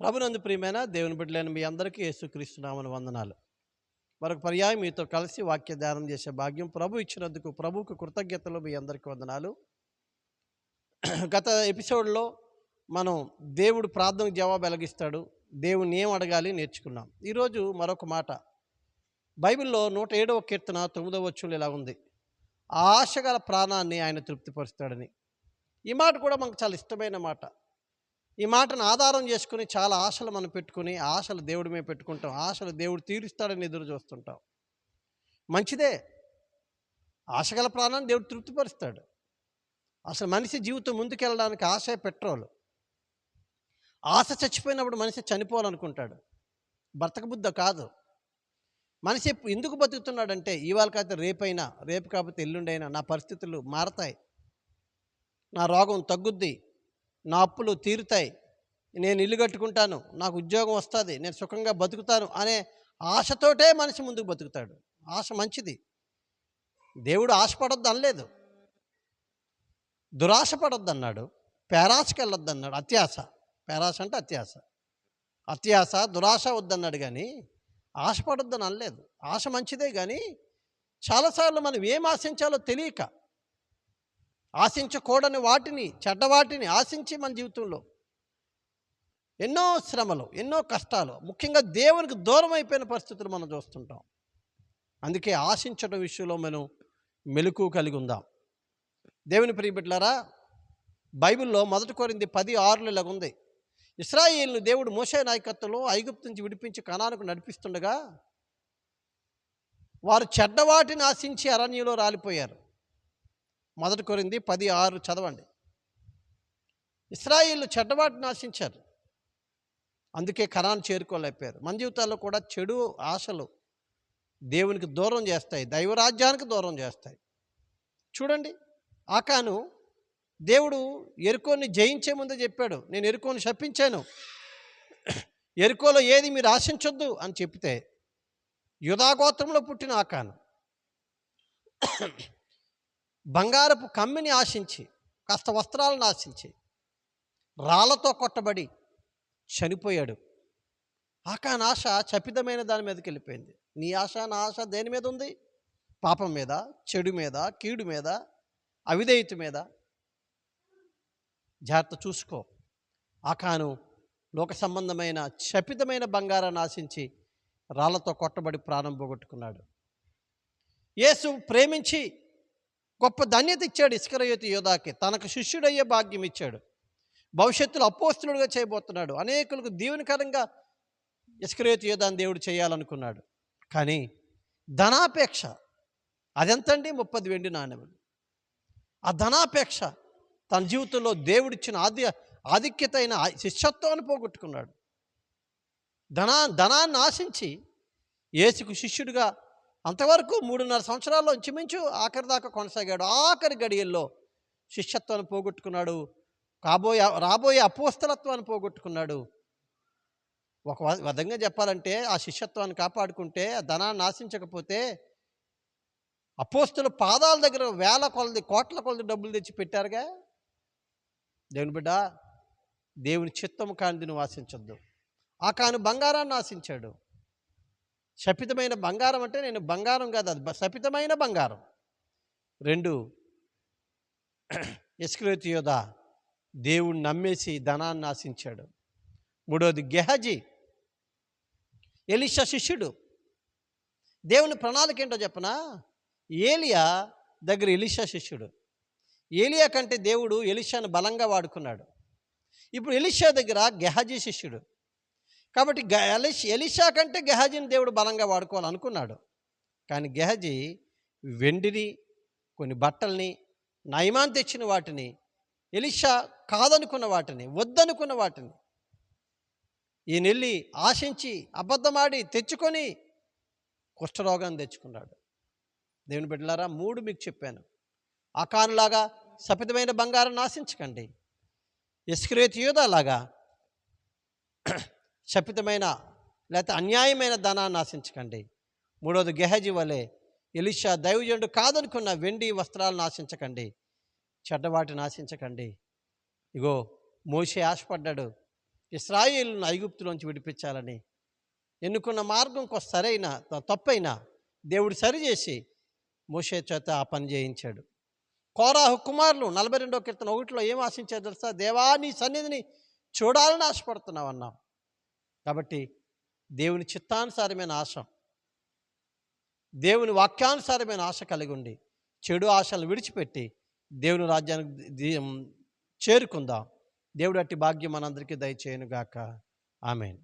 ప్రభునందు ప్రియమైన దేవుని బిడ్డలైన మీ అందరికీ యేసుక్రీస్తున్నామని వందనాలు. మరొక పర్యాయం మీతో కలిసి వాక్య ధ్యానం చేసే భాగ్యం ప్రభు ఇచ్చినందుకు ప్రభువుకు కృతజ్ఞతలు మీ అందరికీ వందనాలు. గత ఎపిసోడ్లో మనం దేవుడు ప్రార్థనకు జవాబు వెలగిస్తాడు దేవుని ఏం అడగాలి నేర్చుకున్నాం. ఈరోజు మరొక మాట. బైబిల్లో నూట ఏడవ కీర్తన తొమ్మిదవ వచ్చులు ఇలా ఉంది. ఆశగల ప్రాణాన్ని ఆయన తృప్తిపరుస్తాడని. ఈ మాట కూడా మనకు చాలా ఇష్టమైన మాట. ఈ మాటను ఆధారం చేసుకుని చాలా ఆశలు మనం పెట్టుకుని ఆశలు దేవుడి మీద పెట్టుకుంటాం. ఆశలు దేవుడు తీరుస్తాడని ఎదురు చూస్తుంటాం. మంచిదే. ఆశగల ప్రాణాన్ని దేవుడు తృప్తిపరుస్తాడు. అసలు మనిషి జీవితం ముందుకెళ్ళడానికి ఆశ పెట్రోల్. ఆశ చచ్చిపోయినప్పుడు మనిషి చనిపోవాలనుకుంటాడు. బ్రతకబుద్ధ కాదు. మనిషి ఎందుకు బతుకుతున్నాడంటే ఇవాళ కాకపోతే రేపైనా రేపు కాకపోతే ఎల్లుండైనా నా పరిస్థితులు మారతాయి. నా రోగం తగ్గుద్ది. నా అప్పులు తీరుతాయి. నేను ఇల్లు కట్టుకుంటాను నాకు ఉద్యోగం వస్తుంది నేను సుఖంగా బతుకుతాను అనే ఆశతోటే మనిషి ముందుకు బతుకుతాడు. ఆశ మంచిది. దేవుడు ఆశపడొద్దు అనలేదు. దురాశ పడొద్దు అన్నాడు పేరాశకి వెళ్ళొద్దు అన్నాడు అత్యాశ. పేరాశ అంటే అత్యాశ. అత్యాశ దురాశ వద్దన్నాడు కానీ ఆశపడొద్దని అనలేదు. ఆశ మంచిదే కానీ చాలాసార్లు మనం ఏం ఆశించాలో తెలియక ఆశించకూడని వాటిని చెడ్డవాటిని ఆశించి మన జీవితంలో ఎన్నో శ్రమలు ఎన్నో కష్టాలు ముఖ్యంగా దేవునికి దూరం అయిపోయిన పరిస్థితులు మనం చూస్తుంటాం. అందుకే ఆశించడం విషయంలో మనం మెలకు కలిగి ఉందాం. దేవుని ప్రియబిడ్లారా బైబిల్లో మొదటి కోరింది పది ఆరులు ఇలాగ ఉంది. ఇస్రాయిల్ని దేవుడు మోసే నాయకత్వంలో ఐగుప్తు నుంచి విడిపించి కణానికి నడిపిస్తుండగా వారు చెడ్డవాటిని ఆశించి అరణ్యంలో రాలిపోయారు. మొదటి కొరింది పది ఆరు చదవండి. ఇస్రాయిల్ చెడ్డబాటు నాశించారు. అందుకే కణాన్ని చేరుకోలేకపోయారు. మన జీవితాల్లో కూడా చెడు ఆశలు దేవునికి దూరం చేస్తాయి. దైవరాజ్యానికి దూరం చేస్తాయి. చూడండి ఆకాను దేవుడు ఎరుకోని జయించే ముందే చెప్పాడు. నేను ఎరుకోని శపించాను. ఎరుకోలో ఏది మీరు ఆశించొద్దు అని చెప్తే యుధాగోత్రంలో పుట్టిన ఆకాను. బంగారపు కమ్మిని ఆశించి కాస్త వస్త్రాలను ఆశించి రాళ్ళతో కొట్టబడి చనిపోయాడు. ఆకాన్ ఆశ చపితమైన దాని మీదకి వెళ్ళిపోయింది. నీ ఆశ నా ఆశ దేని మీద ఉంది? పాపం మీద చెడు మీద కీడు మీద అవిధేయత మీద. జాగ్రత్త చూసుకో. ఆకాను లోక సంబంధమైన చపితమైన బంగారాన్ని ఆశించి రాళ్ళతో కొట్టబడి ప్రాణం పోగొట్టుకున్నాడు. యేసు ప్రేమించి గొప్ప ధన్యత ఇచ్చాడు ఇస్కరయోతి యోధాకి. తనకు శిష్యుడయ్యే భాగ్యం ఇచ్చాడు. భవిష్యత్తులో అపోస్తులుడుగా చేయబోతున్నాడు. అనేకులకు దీవెనకరంగా ఇస్కరయోతి యోధాన్ని దేవుడు చేయాలనుకున్నాడు. కానీ ధనాపేక్ష అదెంతండి? ముప్పది వెండి నాణ్యములు ఆ ధనాపేక్ష తన జీవితంలో దేవుడిచ్చిన ఆది ఆధిక్యత అయిన శిష్యత్వాన్ని పోగొట్టుకున్నాడు. ధనా ధనాన్ని ఆశించి యేసుకు శిష్యుడిగా అంతవరకు మూడున్నర సంవత్సరాల్లో ఇంచుమించు ఆఖరి దాకా కొనసాగాడు. ఆఖరి గడియల్లో శిష్యత్వాన్ని పోగొట్టుకున్నాడు. కాబోయే రాబోయే అపోస్తలత్వాన్ని పోగొట్టుకున్నాడు. ఒక విధంగా చెప్పాలంటే ఆ శిష్యత్వాన్ని కాపాడుకుంటే ధనాన్ని ఆశించకపోతే అపోస్తుల పాదాల దగ్గర వేల కొలది కోట్ల కొలది డబ్బులు తెచ్చి పెట్టారుగా? దేవుని బిడ్డ దేవుని చిత్తం కానిది నువ్వు ఆశించొద్దు. ఆ కాను బంగారాన్ని ఆశించాడు. శపితమైన బంగారం అంటే నేను బంగారం కాదు అది శపితమైన బంగారం. రెండు ఇస్క్రేత్ యోధ దేవుణ్ణి నమ్మేసి ధనాన్ని ఆశించాడు. మూడోది గెహజీ ఎలిషా శిష్యుడు. దేవుని ప్రణాళిక ఏంటో చెప్పనా? ఏలియా దగ్గర ఎలిషా శిష్యుడు. ఏలియా కంటే దేవుడు ఎలిషాను బలంగా వాడుకున్నాడు. ఇప్పుడు ఎలిషా దగ్గర గెహజీ శిష్యుడు. కాబట్టి గ ఎలిష్ ఎలిషా కంటే గెహజీని దేవుడు బలంగా వాడుకోవాలనుకున్నాడు. కానీ గెహజీ వెండిని కొన్ని బట్టల్ని నయమాన్ తెచ్చిన వాటిని ఎలిషా కాదనుకున్న వాటిని వద్దనుకున్న వాటిని ఈయనెళ్ళి ఆశించి అబద్ధమాడి తెచ్చుకొని కుష్ఠరోగాన్ని తెచ్చుకున్నాడు. దేవుని బిడ్డలారా మూడు మీకు చెప్పాను. అకానులాగా సపితమైన బంగారం నాశించకండి. ఇస్క్రేత్ యూదలాగా శపితమైన లేకపోతే అన్యాయమైన ధనాన్ని ఆశించకండి మూడోది గెహజీ వలె ఎలిషా దైవజనుడు కాదనుకున్న వెండి వస్త్రాలను ఆశించకండి చెడ్డవాటిని ఆశించకండి ఇగో మోసే ఆశపడ్డాడు. ఇస్రాయిల్ను ఐగుప్తులోంచి విడిపించాలని. ఎన్నుకున్న మార్గం కొంత సరైన తప్పైనా దేవుడు సరిచేసి మోసే చేత ఆ పని చేయించాడు. కోరాహు కుమారులు నలభై రెండో కీర్తన ఒకటిలో ఏం ఆశించారు తెలుసా? దేవా నీ సన్నిధిని చూడాలని ఆశపడుతున్నావు అన్నాం. కాబట్టి దేవుని చిత్తానుసారమైన ఆశ దేవుని వాక్యానుసారమైన ఆశ కలిగి ఉండి చెడు ఆశలు విడిచిపెట్టి దేవుని రాజ్యానికి చేరుకుందాం. దేవుడు అట్టి భాగ్యం మనందరికీ దయచేయనుగాక. ఆమెను.